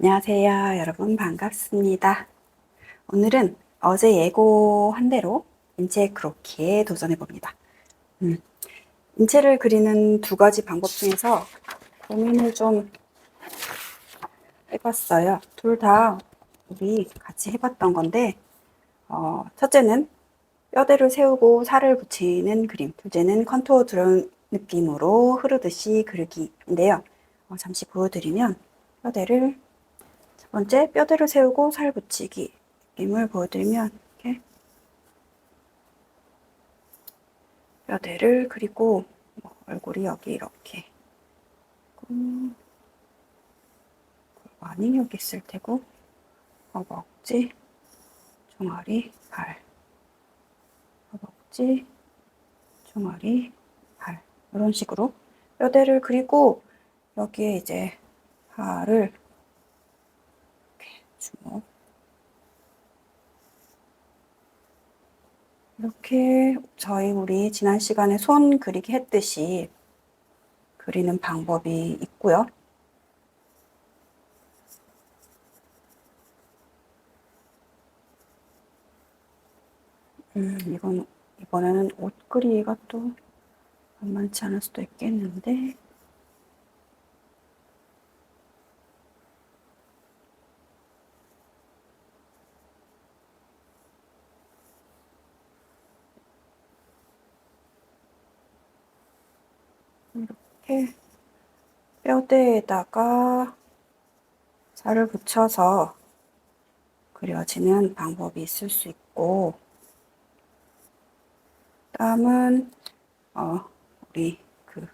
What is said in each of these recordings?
안녕하세요. 여러분 반갑습니다. 오늘은 어제 예고한 대로 인체 크로키에 도전해 봅니다. 음, 인체를 그리는 두 가지 방법 중에서 고민을 좀 해봤어요. 둘 다 우리 같이 해봤던 건데, 어, 첫째는 뼈대를 세우고 살을 붙이는 그림, 둘째는 컨투어 드론 느낌으로 흐르듯이 그리기인데요. 어, 잠시 보여드리면 뼈대를 첫 번째 뼈대를 세우고 살 붙이기. 느낌을 보여드리면 이렇게 뼈대를 그리고 뭐 얼굴이 여기 이렇게 많이 여기 있을 테고 허벅지, 종아리, 발. 허벅지, 종아리, 발. 이런 식으로 뼈대를 그리고 여기에 이제 이렇게 주먹 이렇게 저희 우리 지난 시간에 손 그리기 했듯이 그리는 방법이 있고요. 음, 이건 이번에는 옷 그리기가 또 만만치 않을 수도 있겠는데 이렇게 뼈대에다가 살을 붙여서 그려지는 방법이 있을 수 있고 다음은 어, 우리 그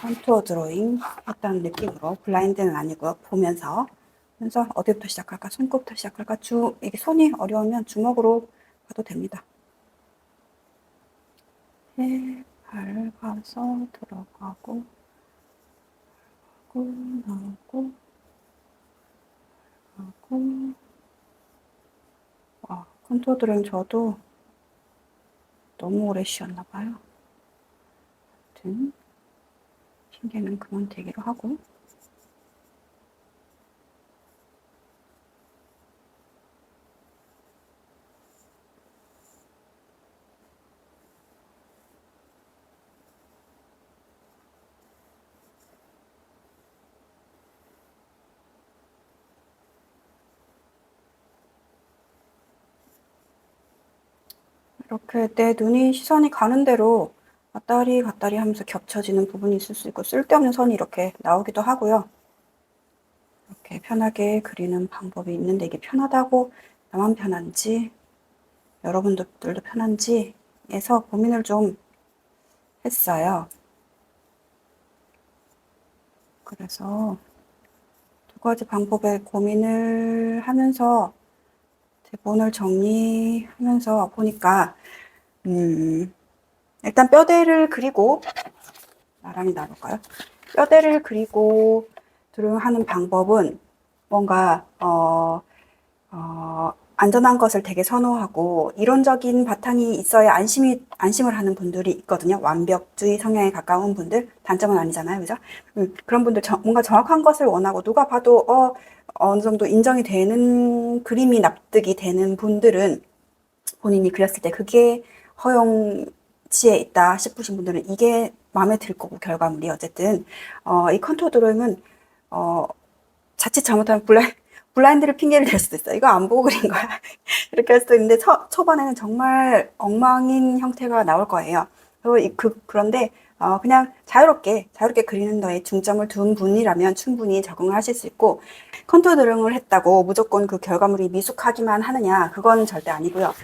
컨투어 드로잉 했다는 느낌으로 블라인드는 아니고요 보면서 그래서 어디부터 시작할까 손끝부터 시작할까 주 이게 손이 어려우면 주먹으로 봐도 됩니다. 네, 밟아서 들어가고 밟고 나오고 밟고 와 드로잉 저도 너무 오래 쉬었나 봐요. 아무튼 핑계는 그만 대기로 하고 이렇게 내 눈이 시선이 가는 대로 왔다리 갔다리 하면서 겹쳐지는 부분이 있을 수 있고 쓸데없는 선이 이렇게 나오기도 하고요. 이렇게 편하게 그리는 방법이 있는데 이게 편하다고 나만 편한지 여러분들도 편한지 에서 고민을 좀 했어요. 그래서 두 가지 방법에 고민을 하면서 대본을 정리하면서 보니까 음, 일단 뼈대를 그리고 나란히 나볼까요? 뼈대를 그리고 드로잉 하는 방법은 뭔가 어, 어, 안전한 것을 되게 선호하고 이론적인 바탕이 있어야 안심이 안심을 하는 분들이 있거든요. 완벽주의 성향에 가까운 분들 단점은 아니잖아요, 그죠? 음, 그런 분들 저, 뭔가 정확한 것을 원하고 누가 봐도 어 어느 정도 인정이 되는 그림이 납득이 되는 분들은 본인이 그렸을 때 그게 허용치에 있다 싶으신 분들은 이게 마음에 들 거고 결과물이 어쨌든 어, 이 컨투어 드로잉은 어, 자칫 잘못하면 블라인, 블라인드를 핑계를 댈 수도 있어요. 이거 안 보고 그린 거야. 이렇게 할 수도 있는데 초, 초반에는 정말 엉망인 형태가 나올 거예요. 그리고 이, 그, 그런데 어, 그냥 자유롭게 자유롭게 그리는 거에 중점을 둔 분이라면 충분히 적응을 하실 수 있고 컨투어 드로잉을 했다고 무조건 그 결과물이 미숙하기만 하느냐 그건 절대 아니고요.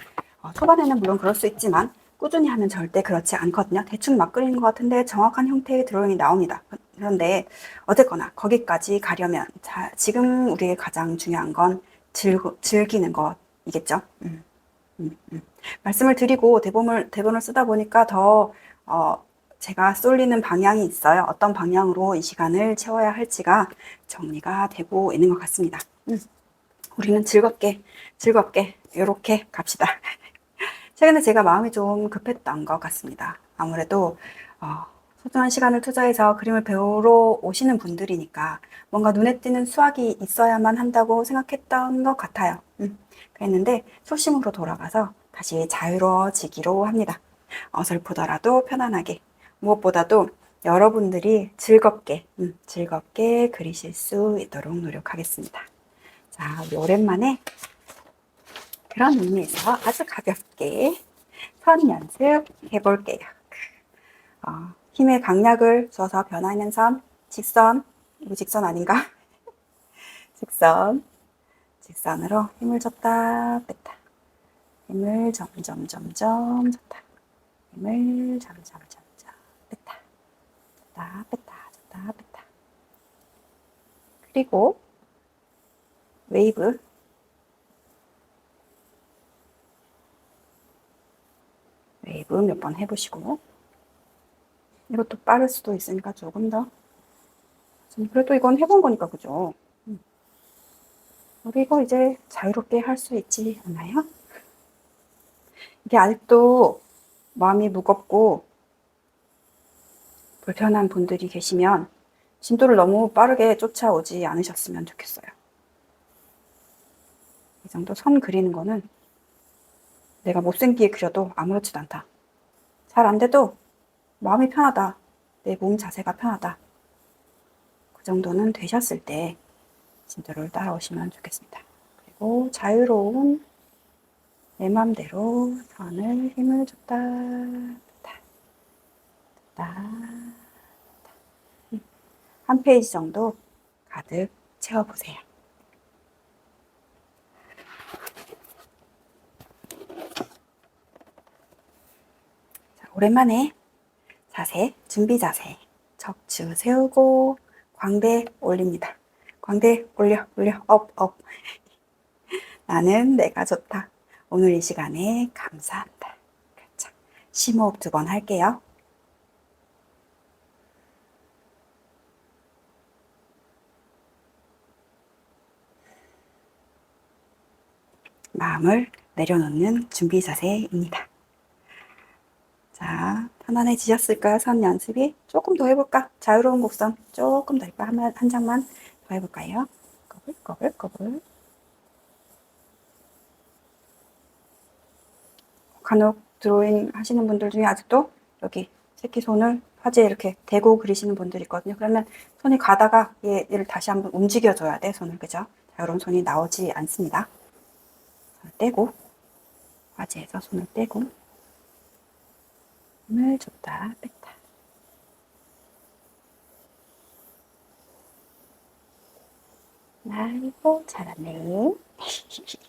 어, 초반에는 물론 그럴 수 있지만 꾸준히 하면 절대 그렇지 않거든요. 대충 막 그리는 것 같은데 정확한 형태의 드로잉이 나옵니다. 그런데 어쨌거나 거기까지 가려면 자, 지금 우리의 가장 중요한 건 즐, 즐기는 것이겠죠. 음, 음, 음. 말씀을 드리고 대본을 대본을 쓰다 보니까 더 어, 제가 쏠리는 방향이 있어요. 어떤 방향으로 이 시간을 채워야 할지가 정리가 되고 있는 것 같습니다. 음. 우리는 즐겁게 즐겁게 이렇게 갑시다. 최근에 제가 마음이 좀 급했던 것 같습니다. 아무래도 어, 소중한 시간을 투자해서 그림을 배우러 오시는 분들이니까 뭔가 눈에 띄는 수학이 있어야만 한다고 생각했던 것 같아요. 음, 그랬는데 초심으로 돌아가서 다시 자유로워지기로 합니다. 어설프더라도 편안하게 무엇보다도 여러분들이 즐겁게 음, 즐겁게 그리실 수 있도록 노력하겠습니다. 자, 우리 오랜만에 그런 의미에서 아주 가볍게 선 연습 해볼게요. 어, 힘의 강약을 줘서 변화하는 선, 직선, 이거 직선 아닌가? 직선, 직선으로 힘을 줬다 뺐다. 힘을 점점 점점 줬다. 힘을 점점 점점 뺐다. 줬다 뺐다 줬다 뺐다. 그리고 웨이브 웨이브 몇 번 해보시고 이것도 빠를 수도 있으니까 조금 더좀 그래도 이건 해본 거니까 그죠? 음. 우리 이거 이제 자유롭게 할 수 있지 않나요? 이게 아직도 마음이 무겁고 불편한 분들이 계시면 진도를 너무 빠르게 쫓아오지 않으셨으면 좋겠어요. 이 정도 선 그리는 거는 내가 못생기게 그려도 아무렇지도 않다. 잘 안 돼도 마음이 편하다. 내 몸 자세가 편하다. 그 정도는 되셨을 때 진도를 따라오시면 좋겠습니다. 그리고 자유로운 내 맘대로 선을 힘을 줬다, 줬다, 줬다, 줬다. 한 페이지 정도 가득 채워보세요. 자, 오랜만에 자세, 준비 자세. 척추 세우고 광대 올립니다. 광대 올려, 올려, 업, 업. 나는 내가 좋다. 오늘 이 시간에 감사한다. 그렇죠. 심호흡 두 번 할게요. 마음을 내려놓는 준비 자세입니다. 자, 편안해지셨을까요? 선 연습이? 조금 더 해볼까? 자유로운 곡선 조금 더 해볼까? 한, 한 장만 더 해볼까요? 꺼불, 꺼불, 꺼불. 간혹 드로잉 하시는 분들 중에 아직도 여기 새끼손을 화지에 이렇게 대고 그리시는 분들이 있거든요. 그러면 손이 가다가 얘, 얘를 다시 한번 움직여줘야 돼, 손을. 그죠? 자유로운 손이 나오지 않습니다. 떼고, 화지에서 손을 떼고, 힘을 줬다 뺐다. 아이고 잘하네.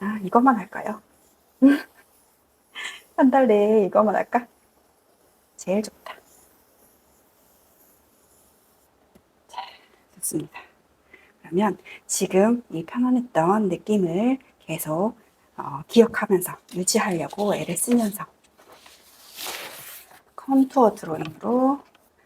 아 이것만 할까요? 한 달 내에 이것만 할까? 제일 좋다. 좋습니다. 그러면 지금 이 편안했던 느낌을 계속 어, 기억하면서 유지하려고 애를 쓰면서 컨투어 드로잉으로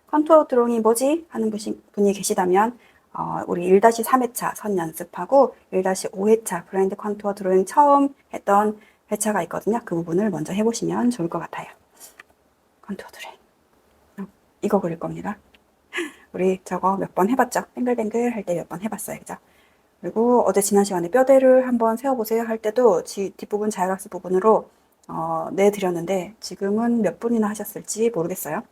컨투어 드로잉이 뭐지? 하는 분이 계시다면 어, 우리 1-3회차 선 연습하고 1-5회차 블라인드 컨투어 드로잉 처음 했던 회차가 있거든요. 그 부분을 먼저 해보시면 좋을 것 같아요. 컨투어 드로잉 이거 그릴 겁니다. 우리 저거 몇 번 해봤죠? 뱅글뱅글 할 때 몇 번 해봤어요. 그죠? 그리고 어제 지난 시간에 뼈대를 한번 세워보세요 할 때도 뒷부분 자율학습 부분으로 어, 내드렸는데 지금은 몇 분이나 하셨을지 모르겠어요.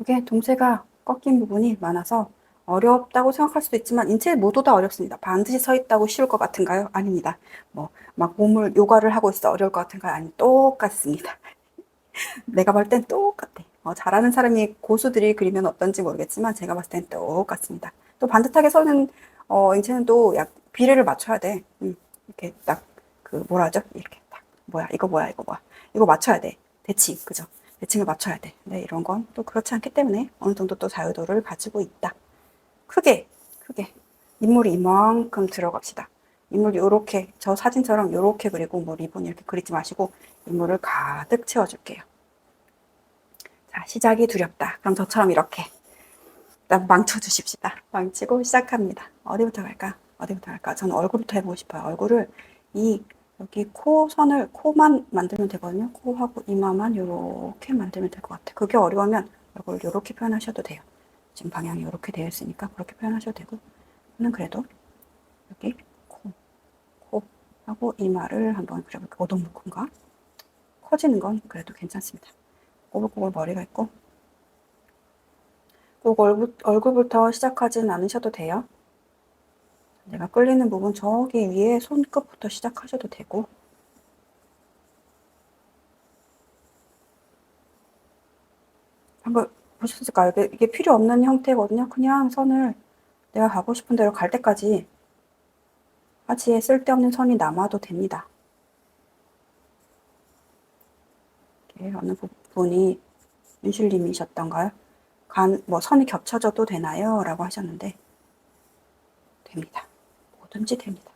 이게 동체가 꺾인 부분이 많아서 어렵다고 생각할 수도 있지만 인체 모두 다 어렵습니다. 반드시 서 있다고 쉬울 것 같은가요? 아닙니다. 뭐 막 몸을 요가를 하고 있어 어려울 것 같은가요? 아니 똑같습니다. 내가 볼 땐 똑같아. 어, 잘하는 사람이 고수들이 그리면 어떤지 모르겠지만 제가 봤을 땐 똑같습니다. 또 반듯하게 서는 어, 인체는 또 약 비례를 맞춰야 돼. 음, 이렇게 딱 그 뭐라 하죠? 이렇게 딱 뭐야 이거 뭐야 이거 뭐야 이거 맞춰야 돼. 대칭 그죠? 대칭을 맞춰야 돼. 네, 이런 건 또 그렇지 않기 때문에 어느 정도 또 자유도를 가지고 있다. 크게 크게 인물이 이만큼 들어갑시다. 인물이 요렇게 저 사진처럼 요렇게 그리고 뭐 리본 이렇게 그리지 마시고 인물을 가득 채워줄게요. 자, 시작이 두렵다. 그럼 저처럼 이렇게 일단 망쳐 주십시다. 망치고 시작합니다. 어디부터 갈까? 어디부터 갈까? 저는 얼굴부터 해보고 싶어요. 얼굴을 이 여기 코 선을 코만 만들면 되거든요. 코하고 이마만 이렇게 만들면 될 것 같아요. 그게 어려우면 얼굴 이렇게 표현하셔도 돼요. 지금 방향이 이렇게 되어 있으니까 그렇게 표현하셔도 되고 저는 그래도 여기 코, 코하고 이마를 한번 그려볼게요. 오동무콘가 커지는 건 그래도 괜찮습니다. 꼬불꼬불 머리가 있고 꼭 얼굴, 얼굴 부터 시작하진 않으셔도 돼요. 내가 끌리는 부분 저기 위에 손끝부터 시작하셔도 되고 방금 보셨을까요? 이게, 필요 없는 형태거든요. 그냥 선을 내가 가고 싶은 대로 갈 때까지 하지에 쓸데없는 선이 남아도 됩니다. 이렇게 어느 부분 이 윤실님이셨던가요? 간, 뭐 선이 겹쳐져도 되나요? 라고 하셨는데 됩니다. 뭐든지 됩니다.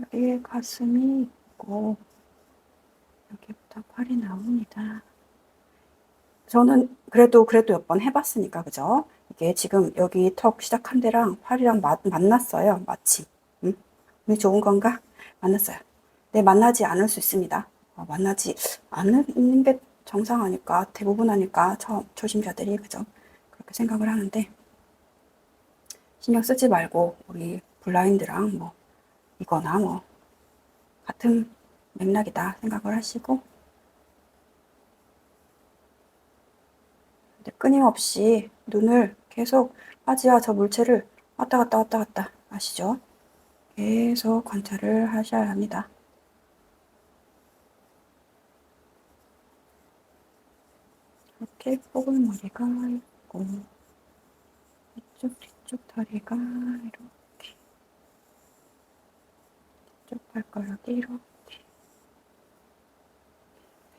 여기에 가슴이 있고 여기부터 팔이 나옵니다. 저는 그래도 그래도 몇 번 해봤으니까 그죠? 이게 지금 여기 턱 시작한 데랑 팔이랑 마, 만났어요. 음? 운이 좋은 건가? 만났어요. 네 만나지 않을 수 있습니다. 어, 만나지 않는 게 정상 아닐까 대부분 아닐까 초, 초심자들이 그죠? 그렇게 생각을 하는데 신경 쓰지 말고 우리 블라인드랑 뭐 이거나 뭐 같은 맥락이다 생각을 하시고 끊임없이 눈을 계속 하지와 저 물체를 왔다 갔다 왔다 갔다 아시죠? 계속 관찰을 하셔야 합니다. 이렇게 뽀글머리가 있고 이쪽 뒤쪽 다리가 이렇게 뒤쪽 발가락이 이렇게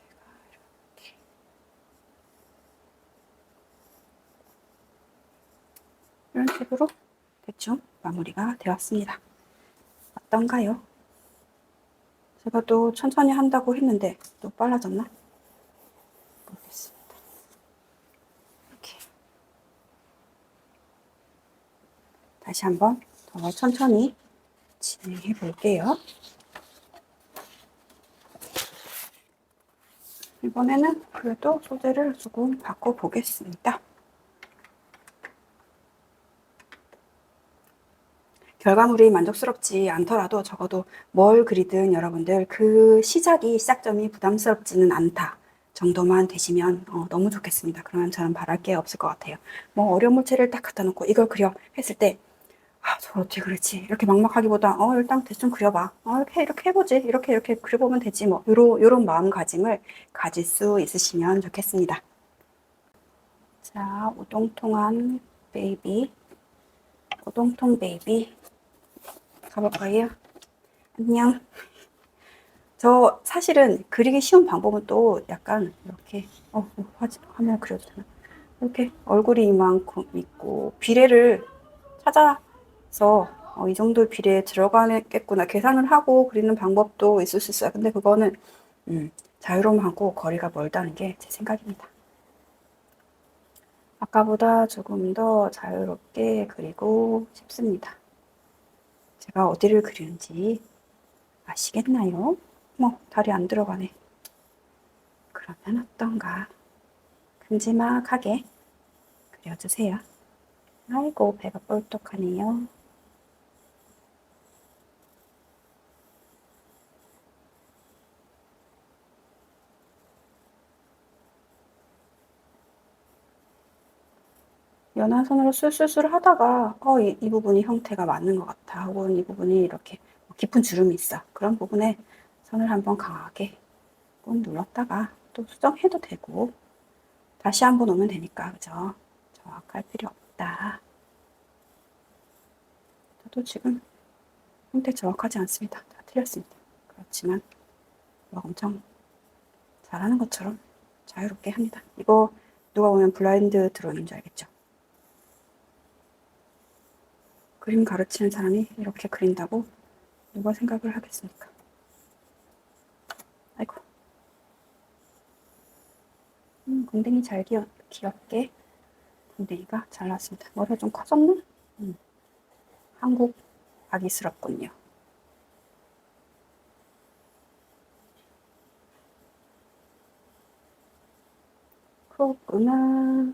이렇게 이런 식으로 대충 마무리가 되었습니다. 어떤가요? 제가 또 천천히 한다고 했는데 또 빨라졌나? 모르겠습니다. 이렇게 다시 한번 더 천천히 진행해 볼게요. 이번에는 그래도 소재를 조금 바꿔 보겠습니다. 결과물이 만족스럽지 않더라도 적어도 뭘 그리든 여러분들 그 시작이 시작점이 부담스럽지는 않다 정도만 되시면 어, 너무 좋겠습니다. 그러면 저는 바랄 게 없을 것 같아요. 뭐 어려운 물체를 딱 갖다 놓고 이걸 그려 했을 때 아, 저 어떻게 그렇지? 이렇게 막막하기보다 어 일단 대충 그려봐. 어 이렇게 이렇게 해보지. 이렇게 이렇게 그려보면 되지 뭐 요런 요런 마음가짐을 가질 수 있으시면 좋겠습니다. 자, 오동통한 베이비, 오동통 베이비 가볼까요? 안녕. 저 사실은 그리기 쉬운 방법은 또 약간 이렇게 어 화지, 화면 그려도 되나? 이렇게 얼굴이 이만큼 있고 비례를 찾아 서 어, 이 정도 비례에 들어가겠구나 계산을 하고 그리는 방법도 있을 수 있어요. 근데 그거는 음, 자유로움하고 거리가 멀다는 게 제 생각입니다. 아까보다 조금 더 자유롭게 그리고 싶습니다. 제가 어디를 그리는지 아시겠나요? 뭐 다리 안 들어가네. 그러면 어떤가? 큼지막하게 그려주세요. 아이고 배가 뻘떡하네요. 연화선으로 술술술 하다가 어, 이, 이 부분이 형태가 맞는 것 같아. 혹은 이 부분이 이렇게 깊은 주름이 있어. 그런 부분에 선을 한번 강하게 꾹 눌렀다가 또 수정해도 되고 다시 한번 오면 되니까 그죠? 정확할 필요 없다. 저도 지금 형태 정확하지 않습니다. 다 틀렸습니다. 그렇지만 뭐 엄청 잘하는 것처럼 자유롭게 합니다. 이거 누가 보면 블라인드 드로잉인 줄 알겠죠? 그림 가르치는 사람이 이렇게 그린다고 누가 생각을 하겠습니까? 아이고. 음, 궁뎅이 잘 귀여, 귀엽게 엉덩이가 잘 나왔습니다. 머리가 좀 커졌나? 음. 한국 아기스럽군요. 코구나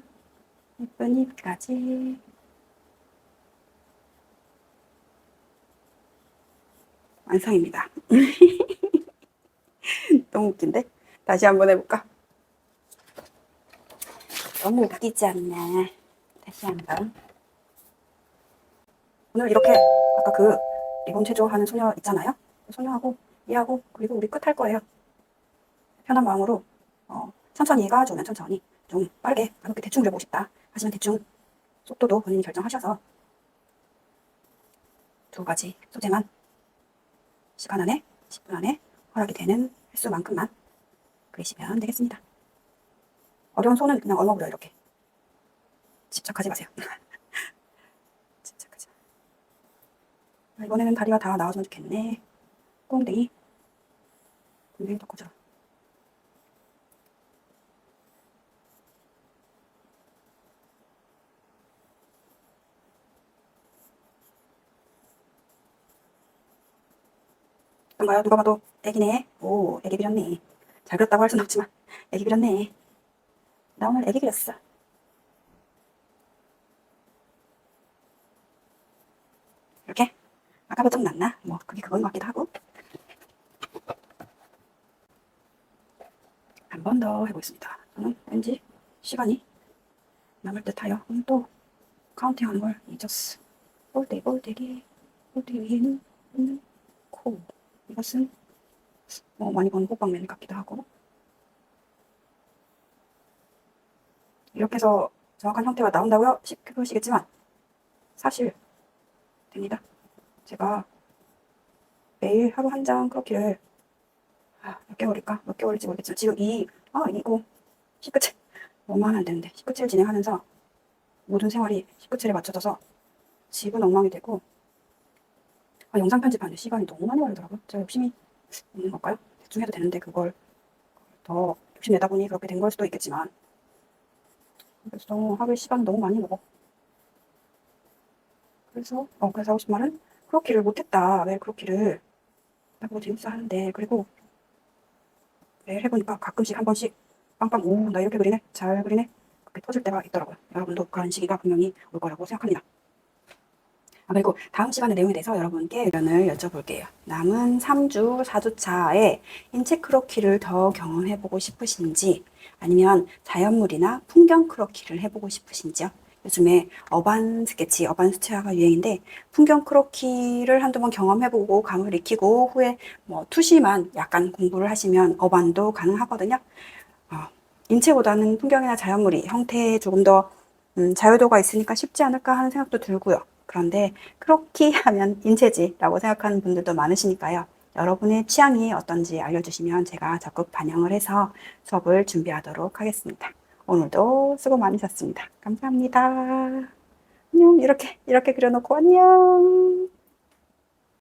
예쁜 입까지 완성입니다. 너무 웃긴데? 다시 한번 해볼까? 너무 웃기지 않나? 다시 한번. 오늘 이렇게 아까 그 리본 체조하는 소녀 있잖아요. 그 소녀하고 얘하고 그리고 우리 끝 할 거예요. 편한 마음으로 어, 천천히 가주면 천천히 좀 빠르게 가볍게 대충 그려보고 싶다 하시면 대충 속도도 본인이 결정하셔서 두 가지 소재만 시간 안에 10분 안에 허락이 되는 횟수만큼만 그리시면 되겠습니다. 어려운 손은 그냥 얼마부려 이렇게 집착하지 마세요. 집착하지 마. 아, 이번에는 다리가 다 나와주면 좋겠네. 꽁댕이. 꽁댕이 더 커져라. 뭔가요? 누가 봐도 애기네. 오, 애기 그렸네. 잘 그렸다고 할 순 없지만 애기 그렸네. 나 오늘 애기 그렸어. 이렇게 아까보다 좀 낫나? 뭐 그게 그거인 것 같기도 하고 한 번 더 해보겠습니다. 저는 왠지 시간이 남을 듯하여 오늘 또 카운팅하는 걸 잊었어. 볼때기 볼때기 볼때기 위에는 있는 코 이것은 뭐 많이 본 호빵맨 같기도 하고 이렇게 해서 정확한 형태가 나온다고요? 싶으시겠지만 사실 됩니다. 제가 매일 하루 한 장 크로키를 아, 몇 개월일까? 몇 개월일지 모르겠지만 지금 이, 아, 이거 19칠 뭐만 하면 안 되는데 19칠 진행하면서 모든 생활이 19칠에 맞춰져서 집은 엉망이 되고 아, 영상 편집하는데 시간이 너무 많이 걸리더라고요. 제가 욕심이 있는 걸까요? 대충 해도 되는데 그걸 더 욕심내다 보니 그렇게 된 걸 수도 있겠지만 그래서 너무 하루에 시간 너무 많이 먹어. 그래서 어 그래서 하고 싶은 말은 크로키를 못했다. 매일 크로키를 나보고 재밌어 하는데 그리고 매일 해보니까 가끔씩 한 번씩 빵빵 오나 이렇게 그리네 잘 그리네 그렇게 터질 때가 있더라고요. 여러분도 그런 시기가 분명히 올 거라고 생각합니다. 아, 그리고 다음 시간의 내용에 대해서 여러분께 의견을 여쭤볼게요. 남은 3주, 4주차에 인체 크로키를 더 경험해보고 싶으신지 아니면 자연물이나 풍경 크로키를 해보고 싶으신지요? 요즘에 어반 스케치, 어반 수채화가 유행인데 풍경 크로키를 한두 번 경험해보고 감을 익히고 후에 뭐 투시만 약간 공부를 하시면 어반도 가능하거든요. 어, 인체보다는 풍경이나 자연물이 형태에 조금 더 음, 자유도가 있으니까 쉽지 않을까 하는 생각도 들고요. 그런데 그렇게 하면 인체지라고 생각하는 분들도 많으시니까요. 여러분의 취향이 어떤지 알려주시면 제가 적극 반영을 해서 수업을 준비하도록 하겠습니다. 오늘도 수고 많으셨습니다. 감사합니다. 안녕. 이렇게, 이렇게 그려놓고 안녕.